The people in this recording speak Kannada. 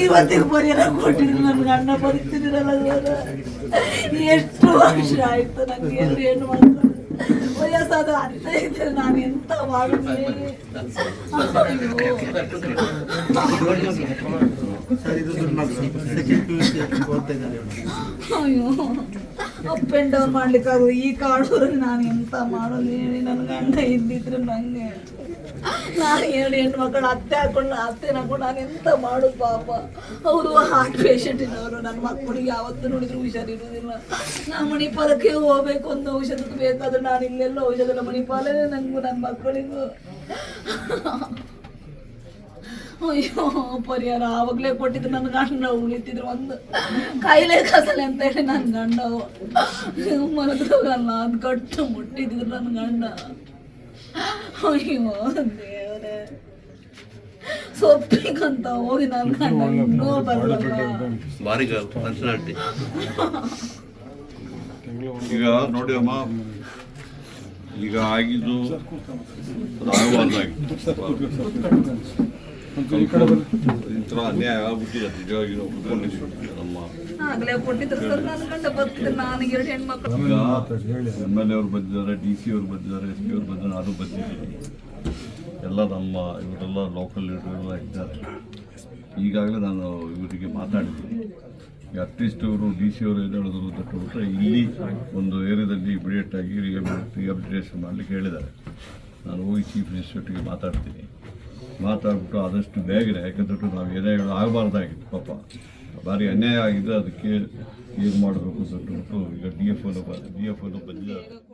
ಇವತ್ತಿಗೆ ಪರಿಹಾರ ಕೊಟ್ಟಿದ್ರು ನನ್ಗೆ ಅಣ್ಣ ಬದುಕ್ತಿದ್ದೀರಲ್ಲ ಇವಾಗ. ಎಷ್ಟು ವರ್ಷ ಆಯ್ತು ನನಗೆ ಏನು ಮಕ್ಕಳು? ವಯಸ್ಸಾದ ಅತ್ತೆ ಇದ್ರೆ ನಾನು ಎಂತ ಮಾಡುತ್ತೇನೆ ಅಯ್ಯೋ ಅಪ್ ಆ್ಯಂಡ್ ಡೌನ್ ಮಾಡ್ಲಿಕ್ಕಾಗು ಈ ಕಾಡೂರಲ್ಲಿ ನಾನು ಎಂತ ಮಾಡೋದು ಹೇಳಿ ನನ್ನ ಗಂಡ ಇದ್ದಿದ್ರೆ ನಂಗೆ. ನಾನು ಎರಡು ಹೆಣ್ಣು ಮಕ್ಕಳು, ಅತ್ತೆ ಹಾಕೊಂಡು ಅತ್ತೆ ಹಾಕೊಂಡು ನಾನು ಎಂತ ಮಾಡು ಪಾಪ. ಅವರು ಹಾರ್ಟ್ ಇರೋರು ನನ್ನ ಮಕ್ಕಳಿಗೆ ಯಾವತ್ತೂ ನೋಡಿದ್ರು ಹುಷಾರಿರುವುದಿಲ್ಲ ನಾ ಮಣಿಪಾಲಕ್ಕೆ ಹೋಗ್ಬೇಕು ಒಂದು ಔಷಧಕ್ಕೆ ಬೇಕಾದ್ರೆ ನಾನು ಇಲ್ಲೆಲ್ಲ ಔಷಧ ಮಣಿಪಾಲೇ ನನಗೂ ನನ್ನ ಮಕ್ಕಳಿಗೂ. ಅಯ್ಯೋ ಪರಿಹಾರ ಆವಾಗಲೇ ಕೊಟ್ಟಿದ್ರು ನನ್ನ ಗಂಡ ಉಳಿತಿದ್ರು ಒಂದು. ಕಾಯಿಲೆ ಕಸಲೆ ಅಂತ ಹೇಳಿ ನನ್ನ ಗಂಡ ಮಲಗಲ್ಲ ಅದು ಕಟ್ಟು ಮುಟ್ಟಿದ್ರು ನನ್ನ ಗಂಡ. ಅಯ್ಯೋ ದೇವರೇ. ಸೊಪ್ಪಿಗಂತ ಹೋಗಿ ನನ್ನ ಗಂಡ ಇನ್ನೂ ಬರಲ್ಲ. ಭಾರಿ ಪರ್ಸನಾಲಿಟಿ ಈಗ ನೋಡಿ ಅಮ್ಮ. ಈಗ ಆಗಿದ್ದು ಈ ಅನ್ಯಾಯ ಆಗ್ಬಿಟ್ಟಿದೆ ನಿಜವಾಗಿ ನಾವು ಕುತ್ಕೊಂಡಿದ್ದೀವಿ. ನಮ್ಮ ಆಗ್ಲೇ ಕೊಟ್ಟಿದ್ರು ಸರ್ ನನ್ನ ಗಂಡ ಬರ್ತಿದ್ರು ನಾನು ಎರಡು ಹೆಣ್ಮಕ್ಳು. ಎಂ ಎಲ್ ಎ ಅವ್ರು ಬಂದಿದ್ದಾರೆ ಡಿ ಸಿ ಅವ್ರು ಬಂದಿದ್ದಾರೆ ಎಸ್ ಪಿ ಅವ್ರು ಬಂದಿದ್ದಾರೆ ನಾನು ಬಂದಿದ್ದೀನಿ. ಎಲ್ಲ ನಮ್ಮ ಇವರೆಲ್ಲ ಲೋಕಲ್ ಲೀಡರ್ಗಳೆಲ್ಲ ಇದ್ದಾರೆ. ಈಗಾಗಲೇ ನಾನು ಇವರಿಗೆ ಮಾತಾಡಿದ್ದೀನಿ. ಅಟ್ಲೀಸ್ಟ್ ಅವರು ಡಿ ಸಿ ಅವರು ಏನು ಹೇಳಿದ್ರು ಅಂತ ಬಿಟ್ಟರೆ ಇಲ್ಲಿ ಒಂದು ಏರಿಯಾದಲ್ಲಿ ಇಮಿಡಿಯೇಟ್ ಆಗಿ ರಿಹಬಿಲಿಟೇಷನ್ ಮಾಡಲಿಕ್ಕೆ ಹೇಳಿದ್ದಾರೆ. ನಾನು ಹೋಗಿ ಚೀಫ್ ಮಿನಿಸ್ಟರ್ಗೆ ಮಾತಾಡ್ತೀನಿ. ಮಾತಾಡ್ಬಿಟ್ಟು ಆದಷ್ಟು ಬೇಗನೆ ಯಾಕಂದ್ರೆ ನಾವು ಏನೇ ಆಗಬಾರ್ದಾಗಿತ್ತು, ಪಾಪ. ಭಾರಿ ಅನ್ಯಾಯ ಆಗಿದೆ, ಅದಕ್ಕೆ ಏನು ಮಾಡಬೇಕು ಅಂತ ಹೇಳ್ಬಿಟ್ಟು ಈಗ ಡಿ ಎಫ್ ಓನು ಡಿ ಎಫ್ ಓನು ಬಂದಿದ್ದಾರೆ.